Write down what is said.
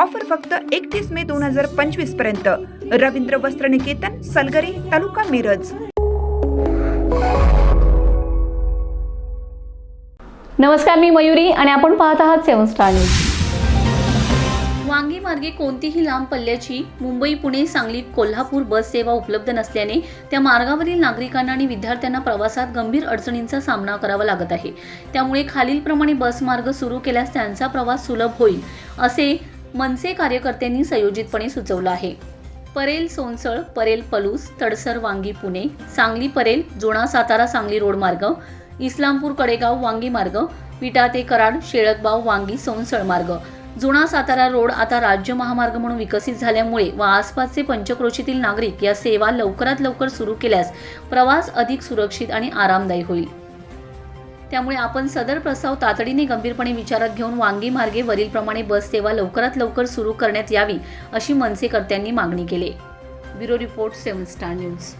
Offer फक्त एकतीस मे दोन हजार पंचवीसपर्यंत. रवींद्र वस्त्र निकेतन सलगरे तालुका मिरज. नमस्कार मी मयुरी आणि आपण पाहत आहात सेवन स्टार न्यूज. वांगी मार्गे कोणतीही लांब पल्ल्याची मुंबई पुणे सांगली कोल्हापूर बस सेवा उपलब्ध नसल्याने त्या मार्गावरील नागरिकांना आणि विद्यार्थ्यांना प्रवासात गंभीर अडचणींचा सामना करावा लागत आहे. त्यामुळे खालीलप्रमाणे बस मार्ग सुरू केल्यास त्यांचा प्रवास सुलभ होईल असे मनसे कार्यकर्त्यांनी संयोजितपणे सुचवलं आहे. परेल सोनसळ परेल पलूस तडसर वांगी पुणे सांगली परेल जुना सातारा सांगली रोड मार्ग इस्लामपूर कडेगाव वांगी मार्ग विटा ते कराड शेळकबाव वांगी सोनसळ मार्ग. जुना सातारा रोड आता राज्य महामार्ग म्हणून विकसित झाल्यामुळे व आसपासचे पंचक्रोशीतील नागरिक या सेवा लवकरात लवकर सुरू केल्यास प्रवास अधिक सुरक्षित आणि आरामदायी होईल. त्यामुळे आपण सदर प्रस्ताव तातडीने गंभीरपणे विचारात घेऊन वांगी मार्गे वरीलप्रमाणे बस सेवा लवकरात लवकर सुरू करण्यात यावी अशी मनसेकर्त्यांनी मागणी केली. Bureau report seven star news.